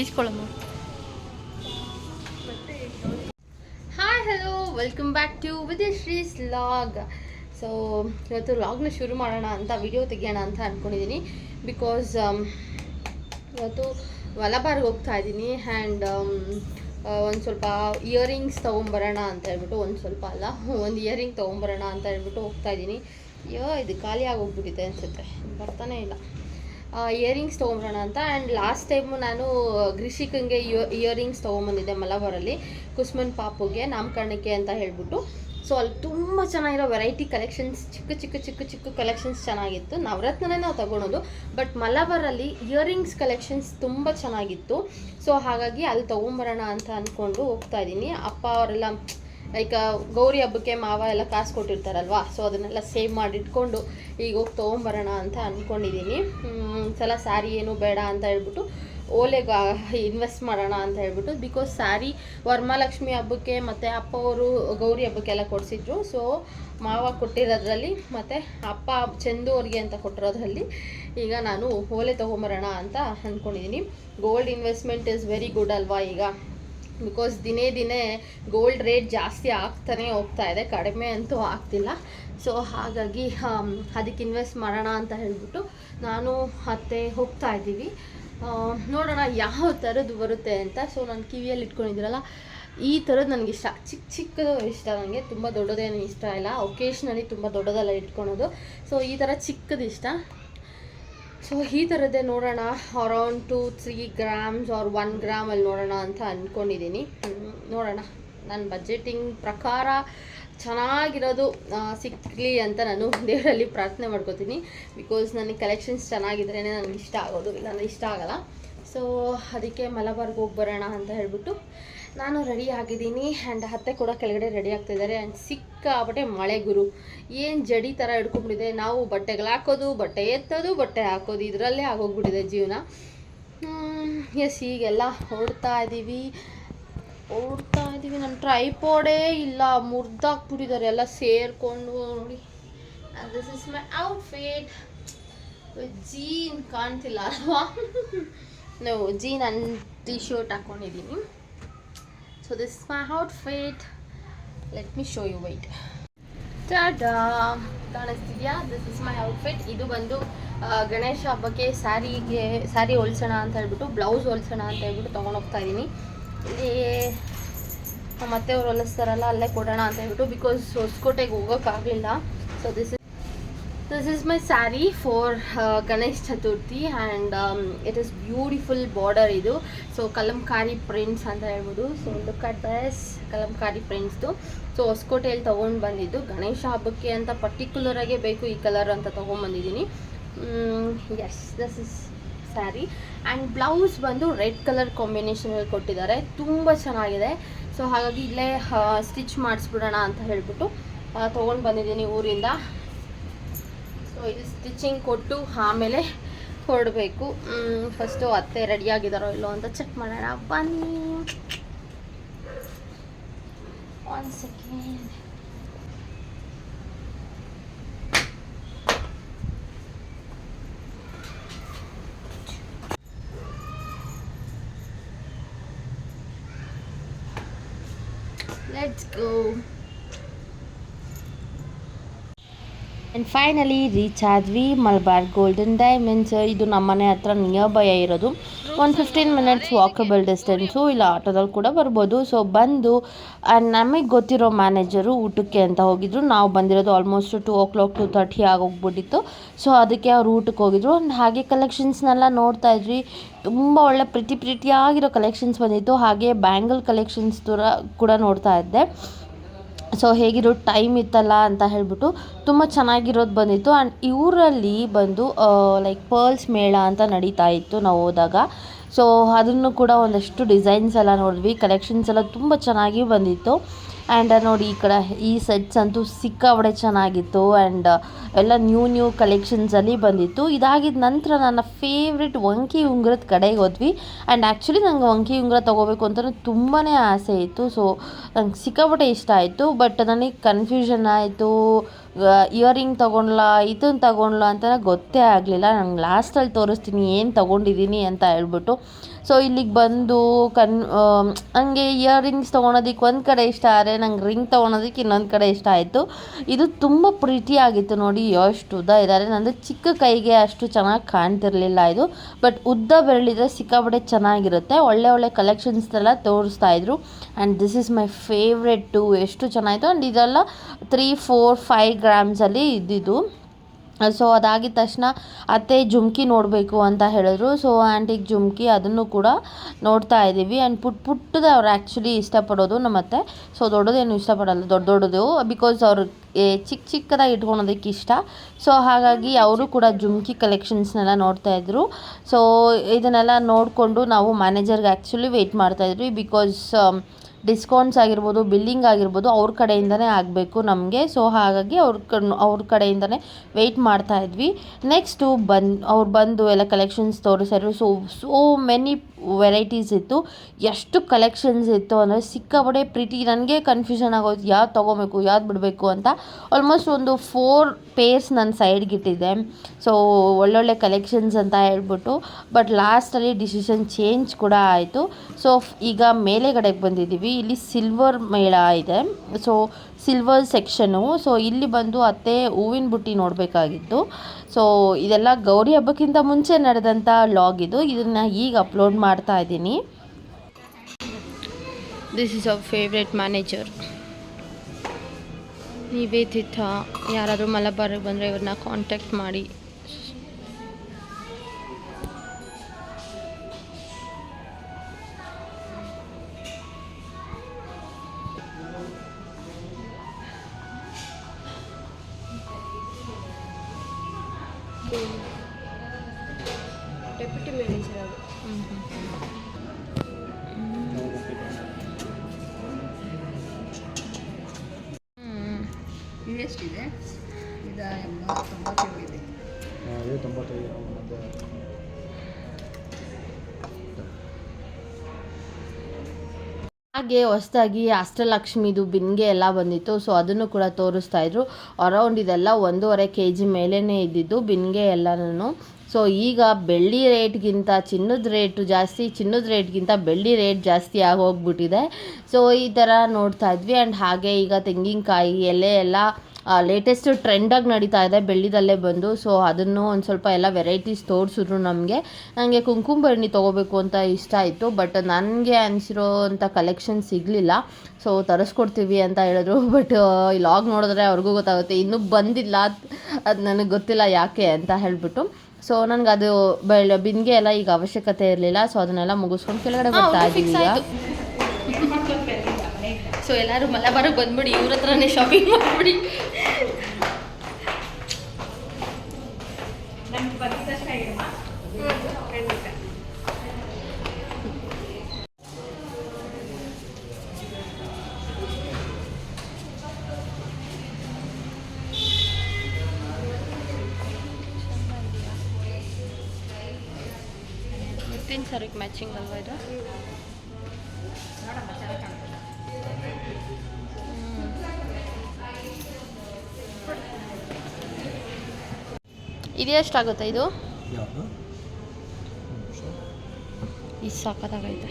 ಈಸ್ಕೊಳ್ಳಮ್ಮ hi hello welcome back to Vidyashree's log so ಇವತ್ತು ಲಾಗ್ನ ಶುರು ಮಾಡೋಣ ಅಂತ ವಿಡಿಯೋ ತೆಗಿಯೋಣ ಅಂತ ಅಂದ್ಕೊಂಡಿದ್ದೀನಿ ಬಿಕಾಸ್ ಇವತ್ತು ಮಲಬಾರ್ಗೆ ಹೋಗ್ತಾ ಇದ್ದೀನಿ. ಆ್ಯಂಡ್ ಒಂದು ಸ್ವಲ್ಪ ಇಯರಿಂಗ್ಸ್ ತೊಗೊಂಬರೋಣ ಅಂತ ಹೇಳ್ಬಿಟ್ಟು, ಒಂದು ಸ್ವಲ್ಪ ಅಲ್ಲ, ಒಂದು ಇಯರಿಂಗ್ ತೊಗೊಂಬರೋಣ ಅಂತ ಹೇಳ್ಬಿಟ್ಟು ಹೋಗ್ತಾ ಇದ್ದೀನಿ. ಅಯ್ಯೋ, ಇದು ಖಾಲಿ ಆಗೋಗ್ಬಿಟ್ಟಿದೆ ಅನಿಸುತ್ತೆ. ಬರ್ತಾನೆ ಇಲ್ಲ. ಇಯರಿಂಗ್ಸ್ ತೊಗೊಂಬರೋಣ ಅಂತ. ಆ್ಯಂಡ್ ಲಾಸ್ಟ್ ಟೈಮು ನಾನು ಗ್ರಿಷಿಕಂಗೆ ಇಯರಿಂಗ್ಸ್ ತೊಗೊಂಬಂದಿದ್ದೆ ಮಲಬಾರಲ್ಲಿ ಕುಸ್ಮನ್ ಪಾಪುಗೆ ನಾಮಕರಣಕ್ಕೆ ಅಂತ ಹೇಳ್ಬಿಟ್ಟು. ಸೊ ಅಲ್ಲಿ ತುಂಬ ಚೆನ್ನಾಗಿರೋ ವೆರೈಟಿ ಕಲೆಕ್ಷನ್ಸ್ ಚಿಕ್ಕ ಚಿಕ್ಕ ಚಿಕ್ಕ ಚಿಕ್ಕ ಕಲೆಕ್ಷನ್ಸ್ ಚೆನ್ನಾಗಿತ್ತು. ನವರತ್ನನೇ ನಾವು ತೊಗೊಳೋದು ಬಟ್ ಮಲಬಾರಲ್ಲಿ ಇಯರಿಂಗ್ಸ್ ಕಲೆಕ್ಷನ್ಸ್ ತುಂಬ ಚೆನ್ನಾಗಿತ್ತು. ಸೊ ಹಾಗಾಗಿ ಅಲ್ಲಿ ತೊಗೊಂಬರೋಣ ಅಂತ ಅಂದ್ಕೊಂಡು ಹೋಗ್ತಾ ಇದ್ದೀನಿ. ಅಪ್ಪ ಅವರೆಲ್ಲ ಲೈಕ್ ಗೌರಿ ಹಬ್ಬಕ್ಕೆ ಮಾವ ಎಲ್ಲ ಕಾಸು ಕೊಟ್ಟಿರ್ತಾರಲ್ವಾ? ಸೊ ಅದನ್ನೆಲ್ಲ ಸೇವ್ ಮಾಡಿ ಇಟ್ಕೊಂಡು ಈಗ ಹೋಗಿ ತೊಗೊಂಬರೋಣ ಅಂತ ಅಂದ್ಕೊಂಡಿದ್ದೀನಿ ಸಲ ಸ್ಯಾರಿ ಏನು ಬೇಡ ಅಂತ ಹೇಳ್ಬಿಟ್ಟು ಓಲೆಗೆ ಇನ್ವೆಸ್ಟ್ ಮಾಡೋಣ ಅಂತ ಹೇಳ್ಬಿಟ್ಟು ಬಿಕಾಸ್ ಸ್ಯಾರಿ ವರಮಹಾಲಕ್ಷ್ಮಿ ಹಬ್ಬಕ್ಕೆ ಮತ್ತು ಅಪ್ಪ ಅವರು ಗೌರಿ ಹಬ್ಬಕ್ಕೆಲ್ಲ ಕೊಡಿಸಿದ್ರು. ಸೊ ಮಾವ ಕೊಟ್ಟಿರೋದ್ರಲ್ಲಿ ಮತ್ತು ಅಪ್ಪ ಚಂದು ಅವ್ರಿಗೆ ಅಂತ ಕೊಟ್ಟಿರೋದ್ರಲ್ಲಿ ಈಗ ನಾನು ಓಲೆ ತೊಗೊಂಬರೋಣ ಅಂತ ಅಂದ್ಕೊಂಡಿದ್ದೀನಿ gold investment is very good ಅಲ್ವಾ ಈಗ? ಬಿಕಾಸ್ ದಿನೇ ದಿನೇ ಗೋಲ್ಡ್ ರೇಟ್ ಜಾಸ್ತಿ ಆಗ್ತಾನೆ ಹೋಗ್ತಾ ಇದೆ, ಕಡಿಮೆ ಅಂತೂ ಆಗ್ತಿಲ್ಲ. ಸೊ ಹಾಗಾಗಿ ಅದಕ್ಕೆ ಇನ್ವೆಸ್ಟ್ ಮಾಡೋಣ ಅಂತ ಹೇಳ್ಬಿಟ್ಟು ನಾನು ಅತ್ತೆ ಹೋಗ್ತಾ ಇದ್ದೀವಿ. ನೋಡೋಣ ಯಾವ ಥರದ್ದು ಬರುತ್ತೆ ಅಂತ. ಸೊ ನಾನು ಕಿವಿಯಲ್ಲಿ ಇಟ್ಕೊಂಡಿದ್ದೀರಲ್ಲ, ಈ ಥರದ್ದು ನನಗೆ ಇಷ್ಟ. ಚಿಕ್ಕ ಚಿಕ್ಕದು ಇಷ್ಟ ನನಗೆ, ತುಂಬ ದೊಡ್ಡದೇನು ಇಷ್ಟ ಇಲ್ಲ. ಒಕೇಶ್ನಲಿ ತುಂಬ ದೊಡ್ಡದೆಲ್ಲ ಇಟ್ಕೊಳೋದು. ಸೊ ಈ ಥರ ಚಿಕ್ಕದು ಇಷ್ಟ ಸೊ ಈ ಥರದ್ದೇ ನೋಡೋಣ. Around two three grams or one ಗ್ರಾಮಲ್ಲಿ ನೋಡೋಣ ಅಂತ ಅಂದ್ಕೊಂಡಿದ್ದೀನಿ ನೋಡೋಣ. ನನ್ನ ಬಜೆಟಿಂಗ್ ಪ್ರಕಾರ ಚೆನ್ನಾಗಿರೋದು ಸಿಕ್ಕಲಿ ಅಂತ ನಾನು ದೇವರಲ್ಲಿ ಪ್ರಾರ್ಥನೆ ಮಾಡ್ಕೋತೀನಿ. ಬಿಕಾಸ್ ನನಗೆ ಕಲೆಕ್ಷನ್ಸ್ ಚೆನ್ನಾಗಿದ್ರೇ ನನಗೆ ಇಷ್ಟ ಆಗೋದು. ನನಗೆ ಇಷ್ಟ ಆಗಲ್ಲ. ಸೊ ಅದಕ್ಕೆ ಮಲಬಾರ್ಗೆ ಹೋಗಿ ಬರೋಣ ಅಂತ ಹೇಳ್ಬಿಟ್ಟು ನಾನು ರೆಡಿ ಆಗಿದ್ದೀನಿ ಆ್ಯಂಡ್ ಅತ್ತೆ ಕೂಡ ಕೆಳಗಡೆ ರೆಡಿ ಆಗ್ತಿದ್ದಾರೆ ಆ್ಯಂಡ್ ಸಿಕ್ಕಾಪಟ್ಟೆ ಮಳೆ ಗುರು. ಏನು ಜಡಿ ಥರ ಹಿಡ್ಕೊಂಡ್ಬಿಟ್ಟಿದೆ. ನಾವು ಬಟ್ಟೆಗಳು ಹಾಕೋದು, ಬಟ್ಟೆ ಎತ್ತೋದು, ಬಟ್ಟೆ ಹಾಕೋದು, ಇದರಲ್ಲೇ ಆಗೋಗ್ಬಿಟ್ಟಿದೆ ಜೀವನ. ಎಸ್ ಈಗೆಲ್ಲ ಹೊರಡ್ತಾ ಇದ್ದೀವಿ ಓಡ್ತಾ ಇದ್ದೀವಿ ನಮ್ಮ ಟ್ರೈಪೋಡೇ ಇಲ್ಲ. ಮುರಿದಾಕ್ಬಿಟ್ಟಿದ್ದಾರೆ. ಎಲ್ಲ ಸೇರಿಕೊಂಡು ನೋಡಿ. This is my outfit jean ಕಾಣ್ತಿಲ್ಲ ಅಲ್ವಾ? ನಾವು ಜೀನ್ ಅಂಡ್ ಟೀ ಶರ್ಟ್ ಹಾಕ್ಕೊಂಡಿದ್ದೀನಿ so this my outfit let me show you white Tata ಕಾಣಿಸ್ತಿದ್ಯಾ? ದಿಸ್ ಇಸ್ ಮೈ ಔಟ್ಫಿಟ್ ಇದು ಬಂದು ಗಣೇಶ ಹಬ್ಬಕ್ಕೆ ಸ್ಯಾರಿಗೆ, ಸ್ಯಾರಿ ಹೊಲ್ಸೋಣ ಅಂತ ಹೇಳ್ಬಿಟ್ಟು, ಬ್ಲೌಸ್ ಹೊಲ್ಸೋಣ ಅಂತ ಹೇಳ್ಬಿಟ್ಟು ತೊಗೊಂಡು ಹೋಗ್ತಾ ಇದ್ದೀನಿ ಇಲ್ಲಿ, ನಮ್ಮ ಅತ್ತೆಯವ್ರು ಹೊಲಿಸ್ತಾರಲ್ಲ, ಅಲ್ಲೇ ಕೊಡೋಣ ಅಂತ ಹೇಳ್ಬಿಟ್ಟು ಬಿಕಾಸ್ ಹೊಸಕೋಟೆಗೆ ಹೋಗೋಕ್ಕಾಗಲಿಲ್ಲ. So this is this is my sari for Ganesh Chaturthi and it is beautiful border ಇದು ಸೊ prints ಪ್ರಿಂಟ್ಸ್ ಅಂತ ಹೇಳ್ಬೋದು. So look at kalamkari prints ಪ್ರಿಂಟ್ಸ್ದು ಸೊ ಹೊಸಕೋಟೆಯಲ್ಲಿ ತೊಗೊಂಡು ಬಂದಿದ್ದು. ಗಣೇಶ ಹಬ್ಬಕ್ಕೆ ಅಂತ ಪರ್ಟಿಕ್ಯುಲರಾಗೇ ಬೇಕು ಈ ಕಲರ್ ಅಂತ ತೊಗೊಂಬಂದಿದ್ದೀನಿ yes this is sari and blouse ಬಂದು ರೆಡ್ ಕಲರ್ ಕಾಂಬಿನೇಷನಲ್ಲಿ ಕೊಟ್ಟಿದ್ದಾರೆ. ತುಂಬ ಚೆನ್ನಾಗಿದೆ. ಸೊ ಹಾಗಾಗಿ ಇಲ್ಲೇ ಸ್ಟಿಚ್ ಮಾಡಿಸ್ಬಿಡೋಣ ಅಂತ ಹೇಳ್ಬಿಟ್ಟು ತೊಗೊಂಡು ಬಂದಿದ್ದೀನಿ ಊರಿಂದ. ಸೊ ಇದು ಸ್ಟಿಚಿಂಗ್ ಕೊಟ್ಟು ಆಮೇಲೆ ಕೊಡಬೇಕು ಫಸ್ಟು ಅತ್ತೆ ರೆಡಿಯಾಗಿದ್ದಾರೋ ಇಲ್ಲೋ ಅಂತ ಚೆಕ್ ಮಾಡೋಣ. ಬನ್ನಿ. One second let's go and finally reach ಆದ್ವಿ ಮಲ್ಬಾರ್ ಗೋಲ್ಡನ್ ಡೈಮಂಡ್ಸ್ ಇದು ನಮ್ಮನೆ ಹತ್ರ ನಿಯರ್ ಬೈ ಇರೋದು ಒಂದು ಫಿಫ್ಟೀನ್ ಮಿನಿಟ್ಸ್ ವಾಕಬಲ್ ಡಿಸ್ಟೆನ್ಸು ಇಲ್ಲ ಆಟೋದಲ್ಲಿ ಕೂಡ ಬರ್ಬೋದು. ಸೊ ಬಂದು ನಮಗೆ ಗೊತ್ತಿರೋ ಮ್ಯಾನೇಜರು ಊಟಕ್ಕೆ ಅಂತ ಹೋಗಿದ್ರು. ನಾವು ಬಂದಿರೋದು almost two o'clock two thirty ಆಗೋಗ್ಬಿಟ್ಟಿತ್ತು. So ಅದಕ್ಕೆ ಅವ್ರು ಊಟಕ್ಕೆ ಹೋಗಿದ್ರು. ಆ್ಯಂಡ್ ಹಾಗೆ ಕಲೆಕ್ಷನ್ಸ್ನೆಲ್ಲ ನೋಡ್ತಾ ಇದ್ವಿ. ತುಂಬ ಒಳ್ಳೆ ಪ್ರಿಟಿ ಪ್ರಿಟಿಯಾಗಿರೋ ಕಲೆಕ್ಷನ್ಸ್ ಬಂದಿತ್ತು. ಹಾಗೆ ಬ್ಯಾಂಗಲ್ ಕಲೆಕ್ಷನ್ಸ್ ಕೂಡ ನೋಡ್ತಾ ಇದ್ದೆ. ಸೊ ಹೇಗಿರೋ ಟೈಮ್ ಇತ್ತಲ್ಲ ಅಂತ ಹೇಳ್ಬಿಟ್ಟು ತುಂಬ ಚೆನ್ನಾಗಿರೋದು ಬಂದಿತ್ತು. ಆ್ಯಂಡ್ ಇವರಲ್ಲಿ ಬಂದು ಲೈಕ್ ಪರ್ಲ್ಸ್ ಮೇಳ ಅಂತ ನಡೀತಾ ಇತ್ತು ನಾವು ಹೋದಾಗ. ಸೊ ಅದನ್ನು ಕೂಡ ಒಂದಷ್ಟು ಡಿಸೈನ್ಸ್ ಎಲ್ಲ ನೋಡಿದ್ವಿ. ಕಲೆಕ್ಷನ್ಸ್ ಎಲ್ಲ ತುಂಬ ಚೆನ್ನಾಗಿ ಬಂದಿತ್ತು. ಆ್ಯಂಡ್ ನೋಡಿ, ಈ ಕಡೆ ಈ ಸೆಟ್ಸ್ ಅಂತೂ ಸಿಕ್ಕಾಬಡೆ ಚೆನ್ನಾಗಿತ್ತು. ಆ್ಯಂಡ್ ಎಲ್ಲ ನ್ಯೂ ನ್ಯೂ ಕಲೆಕ್ಷನ್ಸಲ್ಲಿ ಬಂದಿತ್ತು. ಇದಾಗಿದ್ದ ನಂತರ ನನ್ನ ಫೇವ್ರೆಟ್ ವಂಕಿ ಉಂಗುರದ ಕಡೆಗೆ ಹೋದ್ವಿ. ಆ್ಯಂಡ್ ಆ್ಯಕ್ಚುಲಿ ನಂಗೆ ವಂಕಿ ಉಂಗುರ ತೊಗೋಬೇಕು ಅಂತಲೂ ತುಂಬಾ ಆಸೆ ಇತ್ತು. ಸೊ ನಂಗೆ ಸಿಕ್ಕಾಪಟ್ಟೆ ಇಷ್ಟ ಆಯಿತು. ಬಟ್ ನನಗೆ ಕನ್ಫ್ಯೂಷನ್ ಆಯಿತು. ಇಯರಿಂಗ್ ತೊಗೊಂಡ್ಲಾ ಇದನ್ನು ತೊಗೊಂಡ್ಲಾ ಅಂತ ಗೊತ್ತೇ ಆಗಲಿಲ್ಲ. ನಂಗೆ ಲಾಸ್ಟಲ್ಲಿ ತೋರಿಸ್ತೀನಿ, ಏನು ತೊಗೊಂಡಿದ್ದೀನಿ ಅಂತ ಹೇಳ್ಬಿಟ್ಟು. ಸೊ ಇಲ್ಲಿಗೆ ಬಂದು ಕನ್ ನನಗೆ ಇಯರಿಂಗ್ಸ್ ತೊಗೊಳೋದಕ್ಕೆ ಒಂದು ಕಡೆ ಇಷ್ಟ ಆದರೆ ನಂಗೆ ರಿಂಗ್ ತೊಗೊಳೋದಕ್ಕೆ ಇನ್ನೊಂದು ಕಡೆ ಇಷ್ಟ ಆಯಿತು. ಇದು ತುಂಬ ಪ್ರೀತಿಯಾಗಿತ್ತು ನೋಡಿ ಎಷ್ಟು ಉದ್ದ ಇದ್ದಾರೆ ನಂದು ಚಿಕ್ಕ ಕೈಗೆ ಅಷ್ಟು ಚೆನ್ನಾಗಿ ಕಾಣ್ತಿರ್ಲಿಲ್ಲ ಇದು. ಬಟ್ ಉದ್ದ ಬೆರಳಿದ್ರೆ ಸಿಕ್ಕಾಪಟ್ಟೆ ಚೆನ್ನಾಗಿರುತ್ತೆ. ಒಳ್ಳೆ ಒಳ್ಳೆ ಕಲೆಕ್ಷನ್ಸ್ನೆಲ್ಲ ತೋರಿಸ್ತಾ ಇದ್ರು. And this is my favourite too ಎಷ್ಟು ಚೆನ್ನಾಗಿತ್ತು ಆ್ಯಂಡ್ ಇದೆಲ್ಲ ತ್ರೀ ಫೋರ್ ಫೈವ್ ಗ್ರಾಮ್ಸಲ್ಲಿ ಇದ್ದಿದ್ದು. ಸೊ ಅದಾಗಿದ ತಕ್ಷಣ ಅತ್ತೆ ಜುಮ್ಕಿ ನೋಡಬೇಕು ಅಂತ ಹೇಳಿದ್ರು. ಸೊ ಆಂಟಿಗೆ ಜುಮ್ಕಿ ಅದನ್ನು ಕೂಡ ನೋಡ್ತಾ ಇದ್ದೀವಿ. ಆ್ಯಂಡ್ ಪುಟ್ ಪುಟ್ಟದ ಅವ್ರು ಆ್ಯಕ್ಚುಲಿ ಇಷ್ಟಪಡೋದು ನಮ್ಮ ಅತ್ತೆ. ಸೊ ದೊಡ್ಡದೇನು ಇಷ್ಟಪಡಲ್ಲ, ದೊಡ್ಡ ದೊಡ್ಡದು. ಬಿಕಾಸ್ ಅವ್ರು ಚಿಕ್ಕ ಚಿಕ್ಕದಾಗಿ ಇಟ್ಕೊಳೋದಕ್ಕೆ ಇಷ್ಟ. ಸೊ ಹಾಗಾಗಿ ಅವರು ಕೂಡ ಜುಮ್ಕಿ ಕಲೆಕ್ಷನ್ಸ್ನೆಲ್ಲ ನೋಡ್ತಾ ಇದ್ರು. ಸೊ ಇದನ್ನೆಲ್ಲ ನೋಡಿಕೊಂಡು ನಾವು ಮ್ಯಾನೇಜರ್ಗೆ ಆ್ಯಕ್ಚುಲಿ ವೆಯ್ಟ್ ಮಾಡ್ತಾಯಿದ್ವಿ ಬಿಕಾಸ್ ಡಿಸ್ಕೌಂಟ್ಸ್ ಆಗಿರ್ಬೋದು ಬಿಲ್ಲಿಂಗ್ ಆಗಿರ್ಬೋದು, ಅವ್ರ ಕಡೆಯಿಂದನೇ ಆಗಬೇಕು ನಮಗೆ. ಸೊ ಹಾಗಾಗಿ ಅವ್ರ ಕ ಅವ್ರ ಕಡೆಯಿಂದನೇ ವೆಯ್ಟ್ ಮಾಡ್ತಾ ಇದ್ವಿ. ನೆಕ್ಸ್ಟು ಬನ್ ಅವ್ರು ಬಂದು ಎಲ್ಲ ಕಲೆಕ್ಷನ್ಸ್ ತೋರಿಸಿದ್ರು ಸೊ ಸೋ ಮೆನಿ ವೆರೈಟೀಸ್ ಇತ್ತು. ಎಷ್ಟು ಕಲೆಕ್ಷನ್ಸ್ ಇತ್ತು ಅಂದರೆ ಸಿಕ್ಕಾಪಟ್ಟೆ ಪ್ರೀತಿ ನನಗೆ ಕನ್ಫ್ಯೂಷನ್ ಆಗೋಯ್ತು. ಯಾವ್ದು ತೊಗೋಬೇಕು, ಯಾವ್ದು ಬಿಡಬೇಕು ಅಂತ. ಆಲ್ಮೋಸ್ಟ್ ಒಂದು ಫೋರ್ ಪೇರ್ಸ್ ನನ್ನ ಸೈಡ್ಗೆ ಇಟ್ಟಿದ್ದೆ ಸೊ ಒಳ್ಳೊಳ್ಳೆ ಕಲೆಕ್ಷನ್ಸ್ ಅಂತ ಹೇಳ್ಬಿಟ್ಟು. ಬಟ್ ಲಾಸ್ಟಲ್ಲಿ ಡಿಸಿಷನ್ ಚೇಂಜ್ ಕೂಡ ಆಯಿತು. ಸೊ ಈಗ ಮೇಲೆ ಕಡೆಗೆ ಬಂದಿದ್ದೀವಿ. ಇಲ್ಲಿ ಸಿಲ್ವರ್ ಮೇಳ ಇದೆ. ಸೊ ಸಿಲ್ವರ್ ಸೆಕ್ಷನು ಸೊ ಇಲ್ಲಿ ಬಂದು ಅತ್ತೆ ಹೂವಿನ ಬುಟ್ಟಿ ನೋಡಬೇಕಾಗಿತ್ತು. ಸೊ ಇದೆಲ್ಲ ಗೌರಿ ಹಬ್ಬಕ್ಕಿಂತ ಮುಂಚೆ ನಡೆದಂಥ ಲಾಗ್ ಇದು. ಇದನ್ನು ಈಗ ಅಪ್ಲೋಡ್ ಮಾಡ್ತಾ ಇದ್ದೀನಿ. This is our favourite manager Nivedita ಯಾರಾದರೂ ಮಲಬಾರಿಗೆ ಬಂದರೆ ಇವ್ರನ್ನ ಕಾಂಟ್ಯಾಕ್ಟ್ ಮಾಡಿ. ಡೆಪ್ಯೂಟಿ ಮ್ಯಾನೇಜರ್ ಅವರು ಎಷ್ಟಿದೆ? ಇದ ತೊಂಬತ್ತೇಳು ಇದೆ ತೊಂಬತ್ತೈದು ಹಾಗೆ ಹೊಸದಾಗಿ ಅಷ್ಟಲಕ್ಷ್ಮಿದು ಬಿನ್ಗೆ ಎಲ್ಲ ಬಂದಿತ್ತು. ಸೊ ಅದನ್ನು ಕೂಡ ತೋರಿಸ್ತಾ ಇದ್ರು. ಅರೌಂಡ್ ಇದೆಲ್ಲ ಒಂದೂವರೆ ಕೆ ಜಿ ಮೇಲೇ ಇದ್ದಿದ್ದು ಬಿನ್ಗೆ ಎಲ್ಲನೂ. ಸೊ ಈಗ ಬೆಳ್ಳಿ ರೇಟ್ಗಿಂತ ಚಿನ್ನದ ರೇಟು ಜಾಸ್ತಿ, ಚಿನ್ನದ ರೇಟ್ಗಿಂತ ಬೆಳ್ಳಿ ರೇಟ್ ಜಾಸ್ತಿ ಆಗೋಗ್ಬಿಟ್ಟಿದೆ. ಸೊ ಈ ಥರ ನೋಡ್ತಾ ಇದ್ವಿ. ಆ್ಯಂಡ್ ಹಾಗೆ ಈಗ ತೆಂಗಿನಕಾಯಿ ಎಲೆ ಎಲ್ಲ ಲೇಟೆಸ್ಟ್ ಟ್ರೆಂಡಾಗಿ ನಡೀತಾ ಇದೆ ಬೆಳ್ಳಿದಲ್ಲೇ ಬಂದು. ಸೊ ಅದನ್ನು ಒಂದು ಸ್ವಲ್ಪ ಎಲ್ಲ ವೆರೈಟೀಸ್ ತೋರಿಸಿದ್ರು ನಮಗೆ. ನನಗೆ ಕುಂಕುಮ ಭರಣಿ ತೊಗೋಬೇಕು ಅಂತ ಇಷ್ಟ ಆಯಿತು. ಬಟ್ ನನಗೆ ಅನಿಸಿರೋ ಅಂಥ ಕಲೆಕ್ಷನ್ ಸಿಗಲಿಲ್ಲ. ಸೊ ತರಿಸ್ಕೊಡ್ತೀವಿ ಅಂತ ಹೇಳಿದ್ರು. ಬಟ್ ಈ ಲಾಗ್ ನೋಡಿದ್ರೆ ಅವ್ರಿಗೂ ಗೊತ್ತಾಗುತ್ತೆ. ಇನ್ನೂ ಬಂದಿಲ್ಲ. ಅದು ನನಗೆ ಗೊತ್ತಿಲ್ಲ ಯಾಕೆ ಅಂತ ಹೇಳಿಬಿಟ್ಟು. ಸೊ ನನಗೆ ಅದು ಬೆಳ ಬಿಂದಿಗೆ ಎಲ್ಲ ಈಗ ಅವಶ್ಯಕತೆ ಇರಲಿಲ್ಲ. ಸೊ ಅದನ್ನೆಲ್ಲ ಮುಗಿಸ್ಕೊಂಡು ಕೆಳಗಡೆ ಬರ್ತಾ ಇದ್ದೀವಿ ಸೊ ಎಲ್ಲರೂ ಮಲಬಾರಿಗೆ ಬಂದ್ಬಿಡಿ. ಇವ್ರ ಹತ್ರನೇ ಶಾಪಿಂಗ್ ಮಾಡಿಬಿಡಿ. ಮುತ್ತಿನ ಸರಿಗೆ ಮ್ಯಾಚಿಂಗ್ ಅಲ್ವಾ ಇದು? ಇದು ಎಷ್ಟಾಗುತ್ತೆ ಇದು? ಇದು ಸಾಕತ್ತಾಗೈತೆ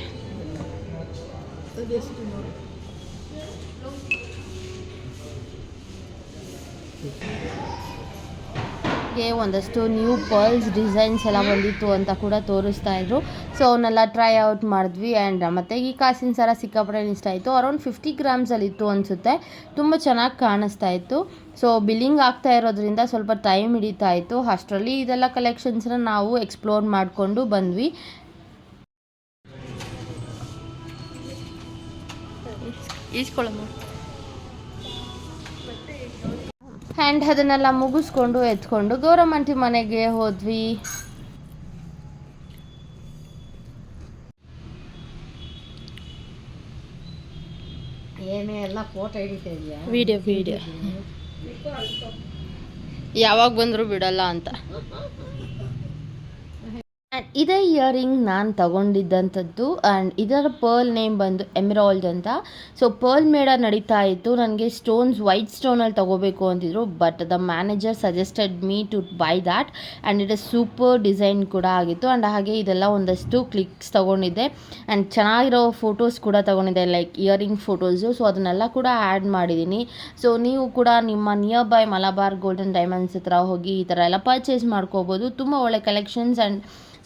ಗೆ ಒಂದಷ್ಟು ನ್ಯೂ ಪರ್ಲ್ಸ್ ಡಿಸೈನ್ಸ್ ಎಲ್ಲ ಬಂದಿತ್ತು ಅಂತ ಕೂಡ ತೋರಿಸ್ತಾ ಇದ್ರು. ಸೊ ಅವನ್ನೆಲ್ಲ ಟ್ರೈ ಔಟ್ ಮಾಡಿದ್ವಿ ಆ್ಯಂಡ್ ಮತ್ತು ಈ ಕಾಸಿನ ಸರ ಸಿಕ್ಕಾಪಟ್ಟೆ ಇಷ್ಟ ಆಯಿತು. ಅರೌಂಡ್ ಫಿಫ್ಟಿ ಗ್ರಾಮ್ಸಲ್ಲಿ ಇತ್ತು ಅನಿಸುತ್ತೆ. ತುಂಬ ಚೆನ್ನಾಗಿ ಕಾಣಿಸ್ತಾ ಇತ್ತು. ಸೊ ಬಿಲ್ಲಿಂಗ್ ಆಗ್ತಾ ಇರೋದ್ರಿಂದ ಸ್ವಲ್ಪ ಟೈಮ್ ಹಿಡಿತಾ ಇತ್ತು. ಅಷ್ಟರಲ್ಲಿ ಇದೆಲ್ಲ ಕಲೆಕ್ಷನ್ಸ್ನ ನಾವು ಎಕ್ಸ್ಪ್ಲೋರ್ ಮಾಡಿಕೊಂಡು ಬಂದ್ವಿ. ಈಸ್ಕೊಳ್ಳಮ್ಮ ಆ್ಯಂಡ್ ಅದನ್ನೆಲ್ಲ ಮುಗಿಸ್ಕೊಂಡು ಎತ್ಕೊಂಡು ಗೌರಮ್ಮಂಟಿ ಮನೆಗೆ ಹೋದ್ವಿ. ಏನೇ ಎಲ್ಲ ಫೋಟೋ ಹಿಡಿತಾ ಇದೆಯಾ? ವಿಡಿಯೋ ವಿಡಿಯೋ ಯಾವಾಗ ಬಂದರೂ ಬಿಡಲ್ಲ ಅಂತ. ಆ್ಯಂಡ್ ಇದೇ ಇಯರಿಂಗ್ ನಾನು ತಗೊಂಡಿದ್ದಂಥದ್ದು ಆ್ಯಂಡ್ ಇದರ ಪರ್ಲ್ ನೇಮ್ ಬಂದು ಎಮ್ರಾಲ್ಡ್ ಅಂತ. ಸೊ ಪರ್ಲ್ ಮೇಳ ನಡೀತಾ ಇತ್ತು. ನನಗೆ ಸ್ಟೋನ್ಸ್ ವೈಟ್ ಸ್ಟೋನಲ್ಲಿ ತಗೋಬೇಕು ಅಂತಿದ್ರು. But the manager suggested me to buy that and it is super design ಕೂಡ ಆಗಿತ್ತು. ಆ್ಯಂಡ್ ಹಾಗೆ ಇದೆಲ್ಲ ಒಂದಷ್ಟು ಕ್ಲಿಕ್ಸ್ ತೊಗೊಂಡಿದ್ದೆ. ಆ್ಯಂಡ್ ಚೆನ್ನಾಗಿರೋ ಫೋಟೋಸ್ ಕೂಡ ತೊಗೊಂಡಿದ್ದೆ. ಲೈಕ್ ಇಯರಿಂಗ್ ಫೋಟೋಸು ಸೊ ಅದನ್ನೆಲ್ಲ ಕೂಡ ಆ್ಯಡ್ ಮಾಡಿದ್ದೀನಿ. ಸೊ ನೀವು ಕೂಡ ನಿಮ್ಮ nearby Malabar golden diamonds ಹತ್ರ ಹೋಗಿ ಈ ಥರ ಎಲ್ಲ ಪರ್ಚೇಸ್ ಮಾಡ್ಕೋಬೋದು. ತುಂಬ ಒಳ್ಳೆ ಕಲೆಕ್ಷನ್ಸ್ ಆ್ಯಂಡ್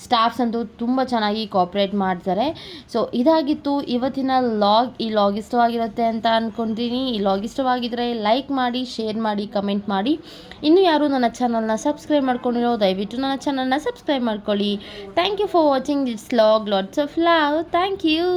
ಸ್ಟಾಫ್ಸ್ ಅಂತೂ ತುಂಬ ಚೆನ್ನಾಗಿ ಕೋಪ್ರೇಟ್ ಮಾಡ್ತಾರೆ. ಸೊ ಇದಾಗಿತ್ತು ಇವತ್ತಿನ ಲಾಗ್ ಈ ಲಾಗ್ ಇಷ್ಟವಾಗಿರುತ್ತೆ ಅಂತ ಅಂದ್ಕೊಂತೀನಿ ಈ ಲಾಗ್ ಇಷ್ಟವಾಗಿದ್ದರೆ ಲೈಕ್ ಮಾಡಿ ಶೇರ್ ಮಾಡಿ ಕಮೆಂಟ್ ಮಾಡಿ. ಇನ್ನೂ ಯಾರು ನನ್ನ ಚಾನಲ್ನ ಸಬ್ಸ್ಕ್ರೈಬ್ ಮಾಡ್ಕೊಂಡಿರೋ, ದಯವಿಟ್ಟು ನನ್ನ ಚಾನಲ್ನ ಸಬ್ಸ್ಕ್ರೈಬ್ ಮಾಡ್ಕೊಳ್ಳಿ. Thank you for watching it's log lots of love thank you